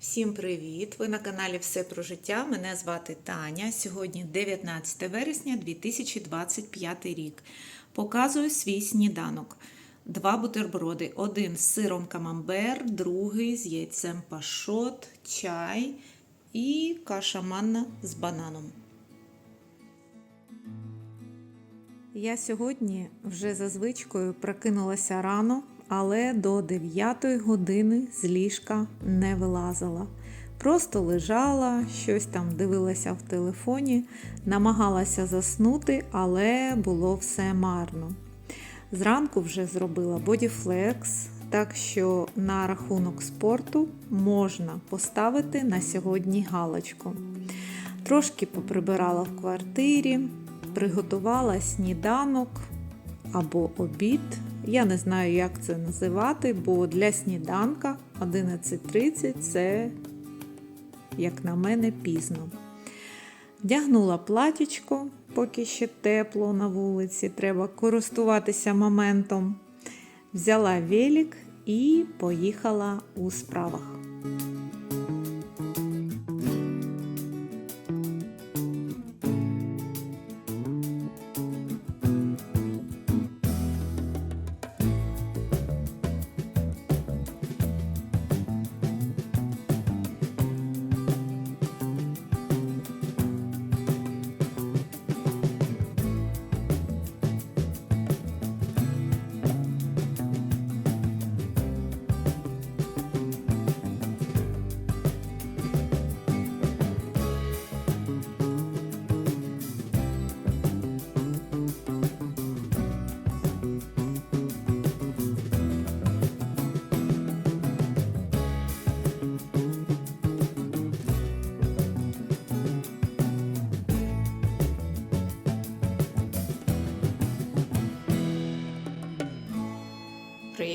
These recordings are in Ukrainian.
Всім привіт! Ви на каналі Все про життя. Мене звати Таня. Сьогодні 19 вересня 2025 рік. Показую свій сніданок. Два бутерброди. Один з сиром камамбер, другий з яйцем пашот, чай і каша манна з бананом. Я сьогодні вже за звичкою прокинулася рано, але до 9 години з ліжка не вилазила. Просто лежала, щось там дивилася в телефоні, намагалася заснути, але було все марно. Зранку вже зробила бодіфлекс, так що на рахунок спорту можна поставити на сьогодні галочку. Трошки поприбирала в квартирі, приготувала сніданок або обід. Я не знаю, як це називати, бо для сніданка 11.30 це, як на мене, пізно. Вдягнула платічко, поки ще тепло на вулиці, треба користуватися моментом. Взяла велик і поїхала у справах.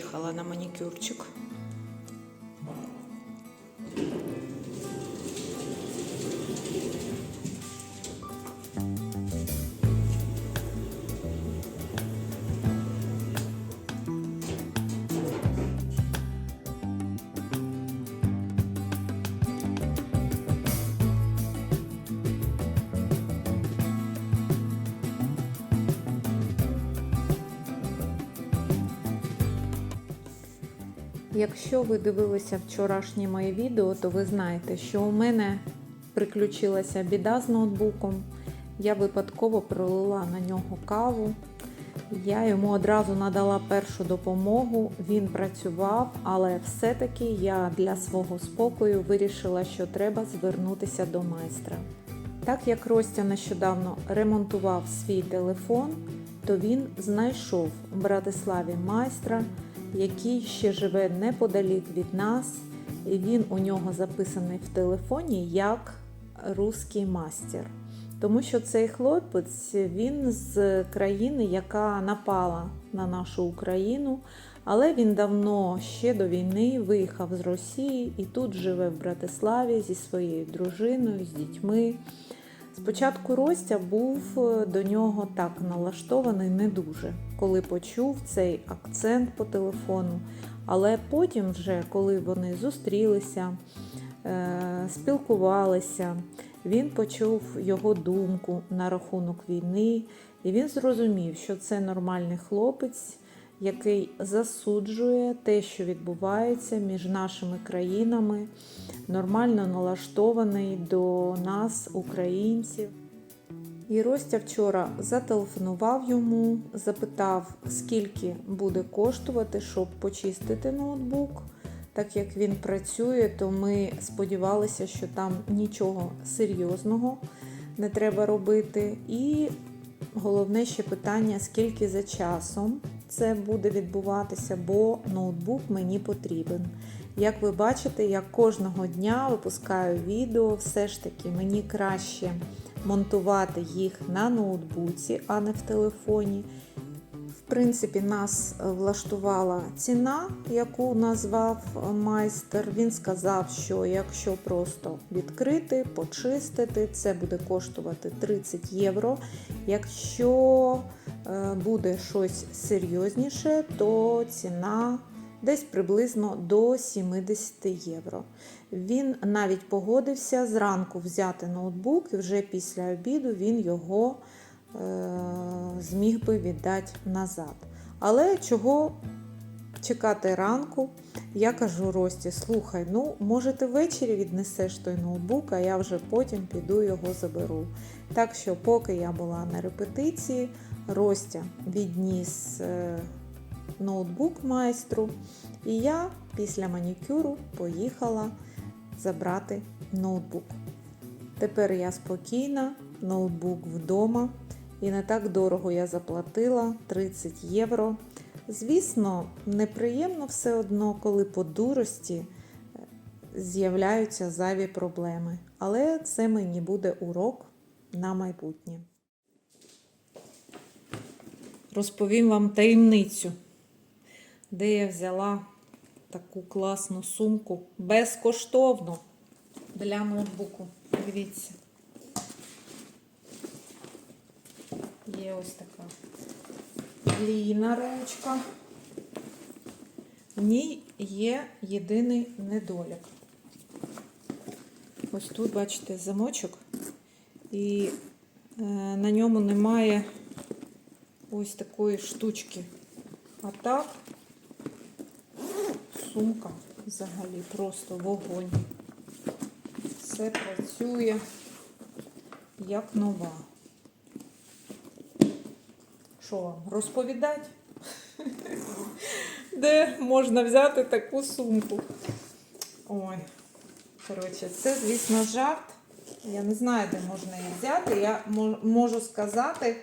Приїхала на манікюрчик. Якщо ви дивилися вчорашнє моє відео, то ви знаєте, що у мене приключилася біда з ноутбуком. Я випадково пролила на нього каву. Я йому одразу надала першу допомогу, він працював, але все-таки я для свого спокою вирішила, що треба звернутися до майстра. Так як Ростя нещодавно ремонтував свій телефон, то він знайшов в Братиславі майстра, який ще живе неподалік від нас, і він у нього записаний в телефоні як русський мастер. Тому що цей хлопець він з країни, яка напала на нашу Україну, але він давно ще до війни виїхав з Росії і тут живе в Братиславі зі своєю дружиною, з дітьми. Спочатку Ростя був до нього так налаштований не дуже, коли почув цей акцент по телефону. Але потім, вже коли вони зустрілися, спілкувалися, він почув його думку на рахунок війни, і він зрозумів, що це нормальний хлопець, який засуджує те, що відбувається між нашими країнами, нормально налаштований до нас, українців. І Ростя вчора зателефонував йому, запитав, скільки буде коштувати, щоб почистити ноутбук. Так як він працює, то ми сподівалися, що там нічого серйозного не треба робити. І головне ще питання, скільки за часом це буде відбуватися, бо ноутбук мені потрібен. Як ви бачите, я кожного дня випускаю відео, все ж таки мені краще монтувати їх на ноутбуці, а не в телефоні. Принципі, нас влаштувала ціна, яку назвав майстер. Він сказав, що якщо просто відкрити, почистити, це буде коштувати 30 євро. Якщо буде щось серйозніше, то ціна десь приблизно до 70 євро. Він навіть погодився зранку взяти ноутбук, і вже після обіду він його е, зміг би віддати назад. Але чого чекати ранку? Я кажу Рості, слухай, ну може ти ввечері віднесеш той ноутбук, а я вже потім піду його заберу. Так що, поки я була на репетиції, Ростя відніс е, ноутбук майстру, і я після манікюру поїхала забрати ноутбук. Тепер я спокійна, ноутбук вдома, і не так дорого я заплатила 30 євро. Звісно, неприємно все одно, коли по дурості е, з'являються зайві проблеми. Але це мені буде урок на майбутнє. Розповім вам таємницю, де я взяла таку класну сумку безкоштовно для ноутбуку. Дивіться. Є ось така лійна ручка. В ній є єдиний недолік. Ось тут, бачите, замочок, і е, на ньому немає ось такої штучки. А так, сумка взагалі просто вогонь. Все працює як нова. Що вам розповідати? Де можна взяти таку сумку? Ой, коротше, це, звісно, жарт. Я не знаю, де можна її взяти. Я можу сказати,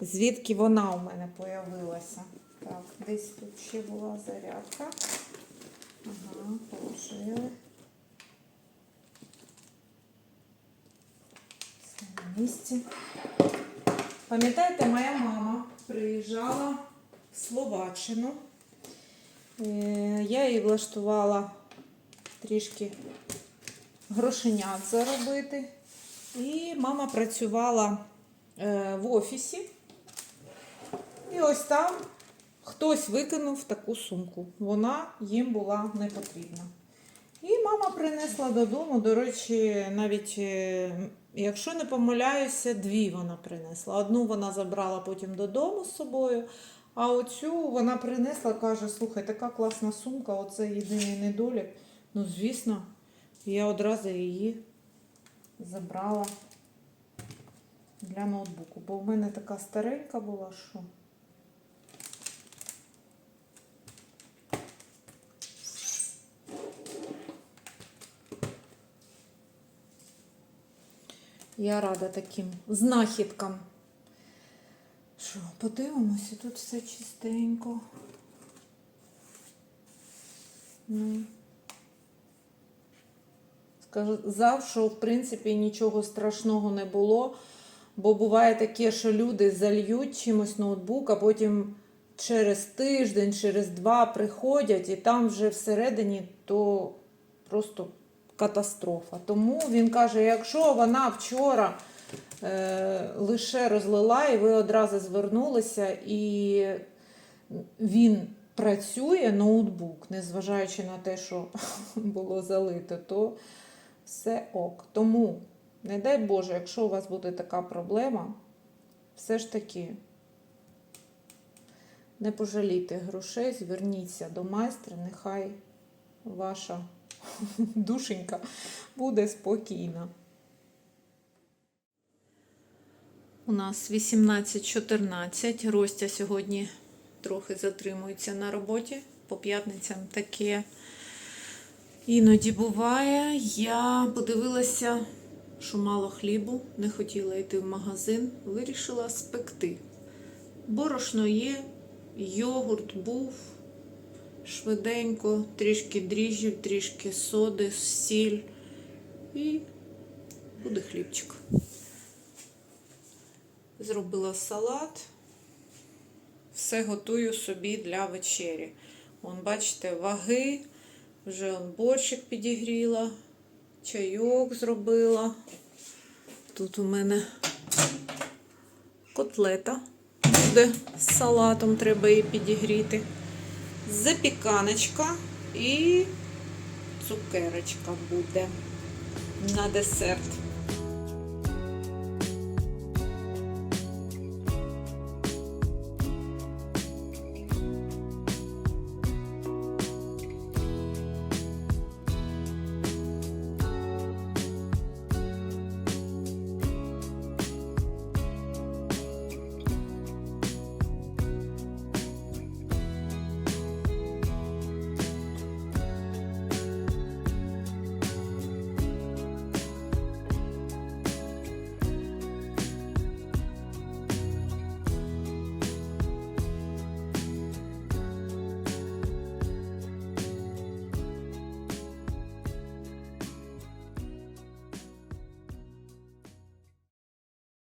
звідки вона у мене появилася. Так, десь тут ще була зарядка. Ага, положили. Все на місці. Пам'ятаєте, моя мама приїжджала в Словаччину. Е, Я їй влаштувала трішки грошенят заробити. І мама працювала е, в офісі. І ось там хтось викинув таку сумку. Вона їм була не потрібна. І мама принесла додому. До речі, навіть е, якщо не помиляюся, дві вона принесла. Одну вона забрала потім додому з собою, а оцю вона принесла, каже: слухай, така класна сумка, оце єдиний недолік. Ну, звісно, я одразу її забрала для ноутбуку. Бо в мене така старенька була, що. Я рада таким знахідкам. Що, подивимося, тут все чистенько. Ну. Сказав, що в принципі нічого страшного не було, бо буває таке, що люди зальють чимось ноутбук, а потім через тиждень, через два приходять, і там вже всередині то просто катастрофа. Тому він каже: якщо вона вчора е, лише розлила, і ви одразу звернулися, і він працює ноутбук, незважаючи на те, що було залито, то все ок. Тому, не дай Боже, якщо у вас буде така проблема, все ж таки не пожалійте грошей, зверніться до майстра, нехай ваша душенька буде спокійна. У нас 18.14. Ростя сьогодні трохи затримується на роботі. По п'ятницям таке іноді буває. Я подивилася, що мало хлібу, не хотіла йти в магазин, вирішила спекти. Борошно є, йогурт був швиденько, трішки дріжджів, трішки соди, сіль і буде хлібчик. Зробила салат. Все готую собі для вечері. Вон, бачите, ваги, вже он борщик підігріла, чайок зробила. Тут у мене котлета буде з салатом, треба її підігріти. Запіканочка і цукерочка буде на десерт.